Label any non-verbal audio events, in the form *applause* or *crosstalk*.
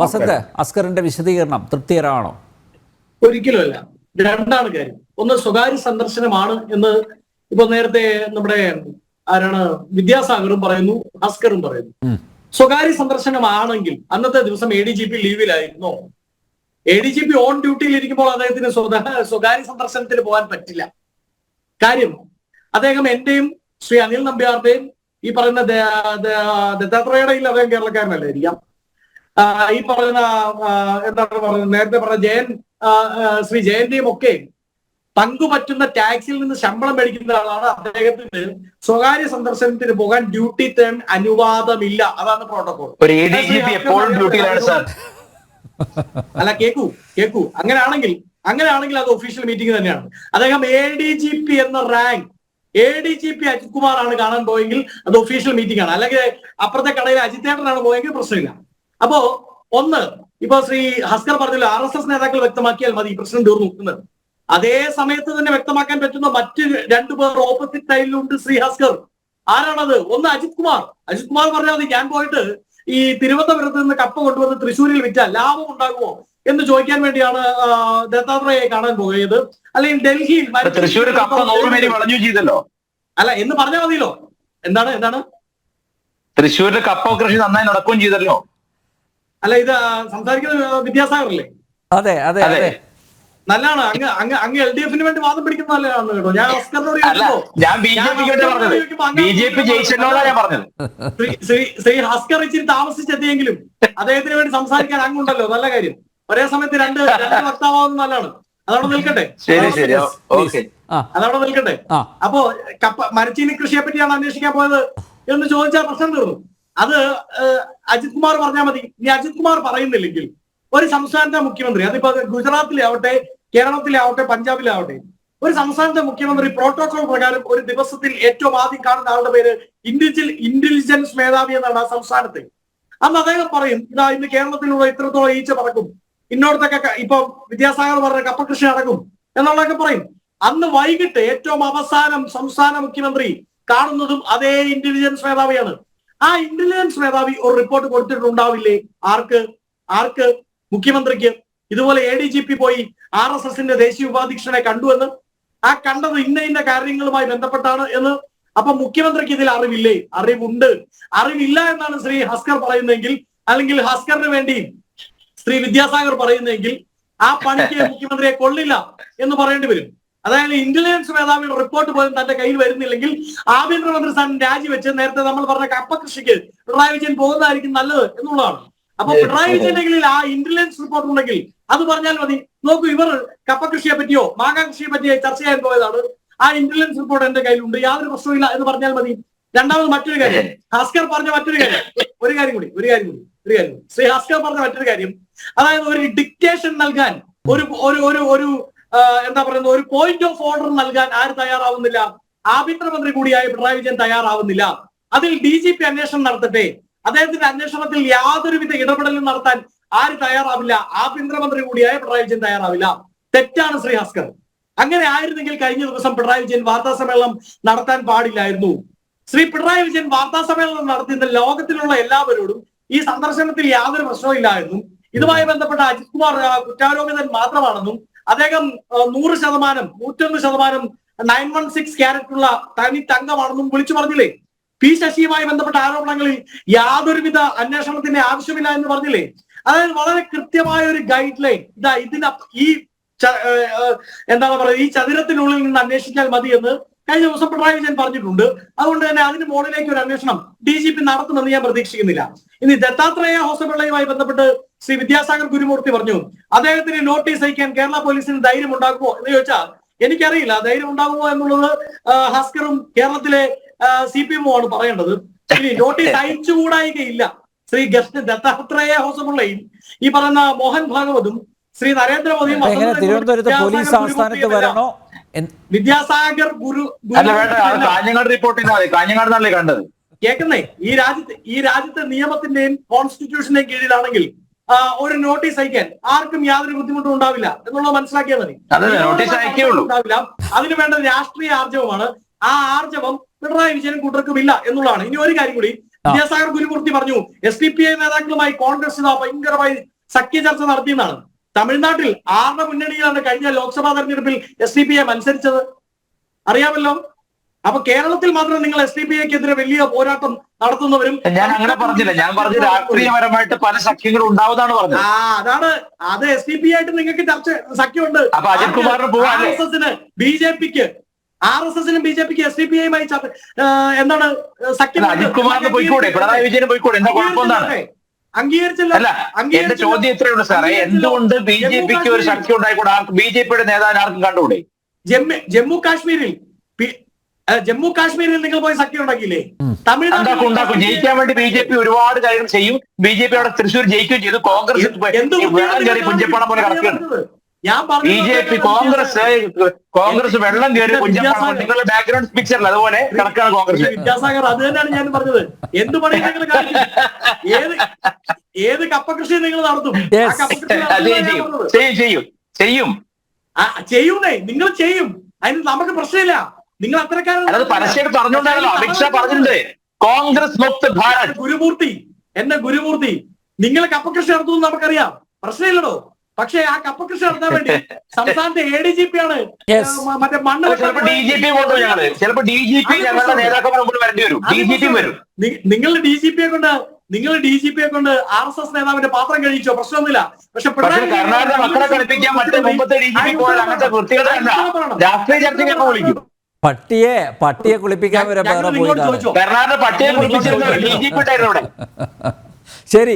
വസന്ത് അസ്കറിന്റെ വിശദീകരണം തൃപ്തികരമാണോ? ഒരിക്കലുമല്ല രണ്ടാണ് കാര്യം. ഒന്ന് സ്വകാര്യ സന്ദർശനമാണ് എന്ന് ഇപ്പൊ നേരത്തെ നമ്മുടെ ആരാണ് വിദ്യാസാഗറും പറയുന്നു അസ്കറും പറയുന്നു. സ്വകാര്യ സന്ദർശനമാണെങ്കിൽ അന്നത്തെ ദിവസം A D G P ലീവിലായിരുന്നോ? A D G P on ഡ്യൂട്ടിയിൽ ഇരിക്കുമ്പോൾ അദ്ദേഹത്തിന് സ്വകാര്യ സന്ദർശനത്തിന് പോകാൻ പറ്റില്ല. കാര്യം അദ്ദേഹം എന്റെയും ശ്രീ അനിൽ നമ്പ്യാരുടെയും ഈ പറയുന്ന ദ- ദ- ദത്താത്രേയുടെയിൽ അദ്ദേഹം കേരളക്കാരനല്ലായിരിക്കാം ഈ പറയുന്ന എന്താണ് പറയുന്നത് നേരത്തെ പറഞ്ഞ ജയൻ ശ്രീ ജയന്റെയും ഒക്കെ പങ്കുപറ്റുന്ന ടാക്സിൽ നിന്ന് ശമ്പളം മേടിക്കുന്ന ആളാണ് അദ്ദേഹത്തിന് സ്വകാര്യ സന്ദർശനത്തിന് പോകാൻ ഡ്യൂട്ടി ടേൺ അനുവാദമില്ല. അതാണ് പ്രോട്ടോകോൾ അല്ല കേക്കൂ കേക്കൂ. അങ്ങനെയാണെങ്കിൽ അങ്ങനെയാണെങ്കിൽ അത് ഒഫീഷ്യൽ മീറ്റിംഗ് തന്നെയാണ്. അദ്ദേഹം എ ഡി ജി പി എന്ന rank A D G P Ajith കുമാറാണ് കാണാൻ പോയെങ്കിൽ അത് ഒഫീഷ്യൽ മീറ്റിംഗ് ആണ്. അല്ലെങ്കിൽ അപ്പുറത്തെ കടയിൽ അജിത്തേട്ടനാണ് പോയെങ്കിൽ പ്രശ്നമില്ല. അപ്പോ ഒന്ന് ഇപ്പൊ ശ്രീ ഹസ്കർ പറഞ്ഞല്ലോ ആർ എസ് എസ് നേതാക്കൾ വ്യക്തമാക്കിയാൽ മതി പ്രശ്നം തീർന്നു നിൽക്കുന്നത് അതേ സമയത്ത് തന്നെ വ്യക്തമാക്കാൻ പറ്റുന്ന മറ്റ് രണ്ടു പേർ ഓപ്പോസിറ്റ് സൈഡിലുണ്ട് ശ്രീ ഹസ്കർ. ആരാണത്? ഒന്ന് അജിത് കുമാർ. അജിത് കുമാർ പറഞ്ഞാൽ മതി ഞാൻ പോയിട്ട് ഈ തിരുവനന്തപുരത്ത് നിന്ന് കപ്പ കൊണ്ടുവന്ന് തൃശ്ശൂരിൽ വിറ്റാൽ ലാഭം ഉണ്ടാകുമോ എന്ന് ചോദിക്കാൻ വേണ്ടിയാണ് ദത്താത്രേയെ കാണാൻ പോയത്. അല്ലെങ്കിൽ ഡൽഹിയിൽ തൃശ്ശൂർ കപ്പ വളഞ്ഞു ചെയ്തല്ലോ. അല്ല എന്ന് പറഞ്ഞാൽ മതിയല്ലോ. എന്താണ് എന്താണ്? തൃശ്ശൂരിൽ കപ്പ കൃഷി നന്നായി നടക്കുകയും ചെയ്തല്ലോ. അല്ല ഇത് സംസാരിക്കുന്ന വിദ്യാസാഗറല്ലേ അതെ അതെ അതെ. നല്ലതാണ്. അങ്ങ് അങ്ങ് അങ്ങ് എൽ ഡി എഫിന് വേണ്ടി വാദം പിടിക്കുന്ന നല്ലതാണ് കേട്ടോ. ഞാൻ ഓസ്കറിനോട് ഞാൻ ബി ജെ പിക്ക് വേണ്ടി പറഞ്ഞത്. ബി ജെ പി ജയിച്ചല്ലോന്നാ ഞാൻ പറഞ്ഞത്. ശ്രീ- ശ്രീ ഹസ്കർ ഇച്ചിരി താമസിച്ചെത്തിയെങ്കിലും അദ്ദേഹത്തിന് വേണ്ടി സംസാരിക്കാൻ അങ്ങുണ്ടല്ലോ. നല്ല കാര്യം. ഒരേ സമയത്ത് രണ്ട് രണ്ട് വക്താവാകുന്ന നല്ലതാണ്. അതവിടെ നിൽക്കട്ടെ? ശരി ശരി. ഓക്കെ. അതവിടെ നിൽക്കട്ടെ? അപ്പോ കപ്പ മരച്ചീനി കൃഷിയെ പറ്റിയാണ് അന്വേഷിക്കാൻ പോയത് എന്ന് ചോദിച്ചാൽ പ്രശ്നം തീർന്നു. അത് അജിത് കുമാർ പറഞ്ഞാൽ മതി. ഇനി അജിത് കുമാർ പറയുന്നില്ലെങ്കിൽ ഒരു സംസ്ഥാനത്തെ മുഖ്യമന്ത്രി അതിപ്പോ ഗുജറാത്തിലാവട്ടെ കേരളത്തിലാവട്ടെ പഞ്ചാബിലാവട്ടെ ഒരു സംസ്ഥാനത്തെ മുഖ്യമന്ത്രി പ്രോട്ടോകോൾ പ്രകാരം ഒരു ദിവസത്തിൽ ഏറ്റവും ആദ്യം കാണുന്ന ആളുടെ പേര് ഇന്റലിജൻ ഇന്റലിജൻസ് മേധാവി എന്നാണ് ആ സംസ്ഥാനത്തെ. അന്ന് അദ്ദേഹം പറയും ഇതാ ഇന്ന് കേരളത്തിലൂടെ ഇത്രത്തോളം ഈച്ച പറക്കും. ഇന്നോടത്തൊക്കെ ഇപ്പൊ വിദ്യാസാഗർ പറഞ്ഞ കപ്പ കൃഷി നടക്കും എന്നുള്ളതൊക്കെ പറയും. അന്ന് വൈകിട്ട് ഏറ്റവും അവസാനം സംസ്ഥാന മുഖ്യമന്ത്രി കാണുന്നതും അതേ ഇന്റലിജൻസ് മേധാവിയാണ്. ആ ഇന്റലിജൻസ് മേധാവി ഒരു റിപ്പോർട്ട് കൊടുത്തിട്ടുണ്ടാവില്ലേ? ആർക്ക്? ആർക്ക്? മുഖ്യമന്ത്രിക്ക്. ഇതുപോലെ എ ഡി ജി പി പോയി ആർ എസ് എസിന്റെ ദേശീയ ഉപാധ്യക്ഷനെ കണ്ടുവെന്ന് ആ കണ്ടത് ഇന്ന ഇന്ന കാര്യങ്ങളുമായി ബന്ധപ്പെട്ടാണ് എന്ന്. അപ്പൊ മുഖ്യമന്ത്രിക്ക് ഇതിൽ അറിവില്ലേ? അറിവുണ്ട്. അറിവില്ല എന്നാണ് ശ്രീ ഹസ്കർ പറയുന്നതെങ്കിൽ അല്ലെങ്കിൽ ഹസ്കറിന് വേണ്ടി ശ്രീ വിദ്യാസാഗർ പറയുന്നതെങ്കിൽ ആ പണിക്ക് മുഖ്യമന്ത്രിയെ കൊള്ളില്ല എന്ന് പറയേണ്ടി വരും. അതായത് ഇന്റലിജൻസ് മേധാവിയുടെ റിപ്പോർട്ട് പോലും തന്റെ കയ്യിൽ വരുന്നില്ലെങ്കിൽ ആഭ്യന്തരമന്ത്രി സ്ഥാനം രാജിവെച്ച് നേരത്തെ നമ്മൾ പറഞ്ഞ കപ്പകൃഷിക്ക് പിണറായി വിജയൻ പോകുന്നതായിരിക്കും നല്ലത് എന്നുള്ളതാണ്. അപ്പൊ പിണറായി വിജയന്റെ ആ ഇന്റലിജൻസ് റിപ്പോർട്ട് ഉണ്ടെങ്കിൽ അത് പറഞ്ഞാൽ മതി. നോക്കൂ ഇവർ കപ്പകൃഷിയെ പറ്റിയോ മാങ്ങാ കൃഷിയെ പറ്റിയോ ചർച്ച ചെയ്യാൻ പോയതാണ്. ആ ഇന്റലിജൻസ് റിപ്പോർട്ട് എന്റെ കയ്യിലുണ്ട്. യാതൊരു പ്രശ്നമില്ല എന്ന് പറഞ്ഞാൽ മതി. രണ്ടാമത് മറ്റൊരു കാര്യം. ഹാസ്കർ പറഞ്ഞ മറ്റൊരു കാര്യം. ഒരു കാര്യം കൂടി ഒരു കാര്യം കൂടി ഒരു കാര്യം ശ്രീ ഹാസ്കർ പറഞ്ഞ മറ്റൊരു കാര്യം. അതായത് ഒരു ഡിക്റ്റേഷൻ നൽകാൻ ഒരു ഒരു ഒരു എന്താ പറയുന്നത് ഒരു പോയിന്റ് ഓഫ് ഓർഡർ നൽകാൻ ആര് തയ്യാറാവുന്നില്ല? ആഭ്യന്തരമന്ത്രി കൂടിയായ പിണറായി വിജയൻ തയ്യാറാവുന്നില്ല. അതിൽ ഡി ജി പി അന്വേഷണം നടത്തട്ടെ? അദ്ദേഹത്തിന്റെ അന്വേഷണത്തിൽ യാതൊരുവിധ ഇടപെടലും നടത്താൻ ആര് തയ്യാറാവില്ല? ആഭ്യന്തരമന്ത്രി കൂടിയായ പിണറായി വിജയൻ തയ്യാറാവില്ല. തെറ്റാണ് ശ്രീ ഹസ്കർ. അങ്ങനെ ആയിരുന്നെങ്കിൽ കഴിഞ്ഞ ദിവസം പിണറായി വിജയൻ വാർത്താ സമ്മേളനം നടത്താൻ പാടില്ലായിരുന്നു. ശ്രീ പിണറായി വിജയൻ വാർത്താ സമ്മേളനം നടത്തിയിരുന്ന ലോകത്തിലുള്ള എല്ലാവരോടും ഈ സന്ദർശനത്തിൽ യാതൊരു പ്രശ്നവും ഇല്ലായെന്നും ഇതുമായി ബന്ധപ്പെട്ട അജിത് കുമാർ കുറ്റാരോപിതൻ മാത്രമാണെന്നും അദ്ദേഹം നൂറ് ശതമാനം നൂറ്റൊന്ന് ശതമാനം നയൻ വൺ സിക്സ് ക്യാരറ്റുള്ള തനി തങ്കമാണെന്നും വിളിച്ചു പറഞ്ഞില്ലേ? പി ശശിയുമായി ബന്ധപ്പെട്ട ആരോപണങ്ങളിൽ യാതൊരുവിധ അന്വേഷണത്തിന്റെ ആവശ്യമില്ല എന്ന് പറഞ്ഞില്ലേ? അതായത് വളരെ കൃത്യമായ ഒരു ഗൈഡ് ലൈൻ ഇതാ ഇതിന ഈ എന്താണ് പറയുക ഈ ചതുരത്തിനുള്ളിൽ നിന്ന് അന്വേഷിച്ചാൽ മതി എന്ന് കഴിഞ്ഞ ദിവസം പിണറായി വിജയൻ പറഞ്ഞിട്ടുണ്ട്. അതുകൊണ്ട് തന്നെ അതിന് മുകളിലേക്ക് ഒരു അന്വേഷണം ഡി ജി പി നടത്തുമെന്ന് ഞാൻ പ്രതീക്ഷിക്കുന്നില്ല. ഇനി ദത്താത്രേയ ഹോസ്പിറ്റലുമായി ബന്ധപ്പെട്ട് ശ്രീ വിദ്യാസാഗർ ഗുരുമൂർത്തി പറഞ്ഞു അദ്ദേഹത്തിന് നോട്ടീസ് അയക്കാൻ കേരള പോലീസിന് ധൈര്യം ഉണ്ടാകുമോ? എന്ന് ചോദിച്ചാൽ എനിക്കറിയില്ല ധൈര്യം ഉണ്ടാകുമോ എന്നുള്ളത് ഹസ്കറും കേരളത്തിലെ സി പി എമ്മും ആണ് പറയേണ്ടത്. ഇനി നോട്ടീസ് അയച്ചുകൂടായികയില്ല. ശ്രീ ഗസ്റ്റ് ദത്താത്രേയ ഹോസമുള്ളയും ഈ പറയുന്ന മോഹൻ ഭാഗവതും ശ്രീ നരേന്ദ്രമോദിയും വിദ്യാസാഗർ ആസ്ഥാനത്ത് വരണോ? വിദ്യാസാഗർ ഗുരു കാഞ്ഞങ്ങാട് റിപ്പോർട്ട് കാഞ്ഞങ്ങാട് കണ്ടത്? കേൾക്കുന്നേ? ഈ രാജ്യത്ത് ഈ രാജ്യത്തെ നിയമത്തിന്റെയും കോൺസ്റ്റിറ്റ്യൂഷന്റെയും കീഴിലാണെങ്കിൽ ഒരു നോട്ടീസ് അയക്കാൻ. ആർക്കും യാതൊരു ബുദ്ധിമുട്ടും ഉണ്ടാവില്ല എന്നുള്ളത് മനസ്സിലാക്കിയാൽ മതി. നോട്ടീസ്. ഉണ്ടാവില്ല. അതിന് വേണ്ട രാഷ്ട്രീയ ആർജവമാണ്. ആ ആർജവം പിണറായി വിജയനും കൂട്ടർക്കും ഇല്ല എന്നുള്ളതാണ്. ഇനി ഒരു കാര്യം കൂടി. വിദ്യാസാഗർ ഗുരുമൂർത്തി പറഞ്ഞു എസ് ഡി പി ഐ നേതാക്കളുമായി കോൺഗ്രസ് ഇതാ ഭയങ്കരമായി സഖ്യ ചർച്ച നടത്തിയെന്നാണ്. തമിഴ്നാട്ടിൽ ആരുടെ മുന്നണിയിലാണ് കഴിഞ്ഞ ലോക്സഭാ തെരഞ്ഞെടുപ്പിൽ എസ് ഡി പി ഐ മത്സരിച്ചത്. അറിയാമല്ലോ? അപ്പൊ കേരളത്തിൽ മാത്രം നിങ്ങൾ എസ് ഡി പി ഐക്കെതിരെ വലിയ പോരാട്ടം നടത്തുന്നവരും ഞാൻ അങ്ങനെ പറഞ്ഞില്ല. ഞാൻ പറഞ്ഞ രാഷ്ട്രീയപരമായിട്ട് പല സഖ്യങ്ങളും ഉണ്ടാവുന്നതാണ് പറഞ്ഞത്. ആ അതാണ്. അത് എസ് ഡി പി ആയിട്ട് നിങ്ങൾക്ക് ചർച്ച സഖ്യമുണ്ട് അപ്പൊ അജിത് കുമാറിന് ആർ എസ് എസിന് ബി ജെ പിക്ക് ആർ എസ് എസിനും ബി ജെ പിക്ക് എസ് ഡി പി ഐയുമായി എന്താണ് സഖ്യം അജിത് കുമാറിന് പോയിക്കൂടെ? പിണറായി വിജയന് പോയിക്കൂടെ? എന്താ കുഴപ്പമൊന്നാണ് അംഗീകരിച്ചില്ല. എന്റെ ചോദ്യം ഇത്രയേ ഉള്ളൂ സാറേ. എന്തുകൊണ്ട് ബി ജെ പിക്ക് ഒരു ശക്തി ഉണ്ടായിക്കൂടെ? ആർക്ക് ബി ജെ പിയുടെ നേതാവിനെ ആർക്കും കണ്ടുകൂടെ? ജമ്മു ജമ്മു കാശ്മീരിൽ ജമ്മു കാശ്മീരിൽ നിങ്ങൾ പോയി സഖ്യം ഉണ്ടാക്കിയില്ലേ? തമിഴ്നാട്ടിൽ ഉണ്ടാക്കും ജയിക്കാൻ വേണ്ടി ബി ജെ പി ഒരുപാട് കാര്യങ്ങൾ ചെയ്യും. ബി ജെ പി അവിടെ തൃശ്ശൂർ ജയിക്കുകയും ചെയ്തു. കോൺഗ്രസ് വെള്ളം കയറി പോലെ കിടക്കുകയാണ്. ഞാൻ B J P Congress Congress വെള്ളം കയറി പുഞ്ചപ്പാടം പോലെ. നിങ്ങളുടെ ബാക്ക്ഗ്രൗണ്ട് പിക്ചറിൽ അതുപോലെ കണക്കാണ് കോൺഗ്രസ്. വിദ്യാസാഗർ അത് തന്നെയാണ് ഞാൻ പറഞ്ഞത്. എന്ത് പണി നിങ്ങൾ ഏത് ഏത് കപ്പകൃഷി നിങ്ങൾ നടത്തും? ചെയ്യും. ചെയ്യും ചെയ്യും. ചെയ്യും. ചെയ്യൂന്നേ. നിങ്ങൾ ചെയ്യും. അതിന് നമുക്ക് പ്രശ്നമില്ല. നിങ്ങൾ അത്രക്കാരത് പരസ്യമായിട്ട് പറഞ്ഞുകൊണ്ടാണല്ലോ അമിത്ഷാ പറഞ്ഞിട്ടുണ്ട്. കോൺഗ്രസ് മുക്ത് ഭാരത്. ഗുരുമൂർത്തി എന്റെ ഗുരുമൂർത്തി. നിങ്ങൾ കപ്പകൃഷി നടത്തുമെന്ന് നമുക്കറിയാം. പ്രശ്നമില്ലടോ. പക്ഷേ ആ കപ്പകൃഷി നടത്താൻ വേണ്ടി *laughs* സംസ്ഥാനത്തെ എ ഡി ജി പി ആണ് മറ്റേ മണ്ണ് ചിലപ്പോൾ ഡി ജി പി കൊണ്ടുപോയി ഞങ്ങൾ ഡി ജി പി ഞങ്ങളുടെ നേതാക്കന്മാർ മുമ്പിൽ വരേണ്ടി വരും. ഡി ജി പി വരും. നിങ്ങൾ ഡി ജി പിയെ കൊണ്ട് നിങ്ങൾ ഡി ജി പിയെ കൊണ്ട് ആർ എസ് എസ് നേതാവിന്റെ പാത്രം കഴിച്ചോ? പ്രശ്നമൊന്നുമില്ല. പക്ഷെ കർണാടക മക്കളെ കളിപ്പിക്കാൻ മറ്റേ മുമ്പത്തെ ഡി ജി പി പോയാൽ അങ്ങനത്തെ വൃത്തികേട് വേണ്ട രാഷ്ട്രീയ ചർച്ചയ്ക്ക് വിളിക്കും പട്ടിയെ പട്ടിയെ കുളിപ്പിക്കാൻ വരെ വേറെ പോയി ശരി.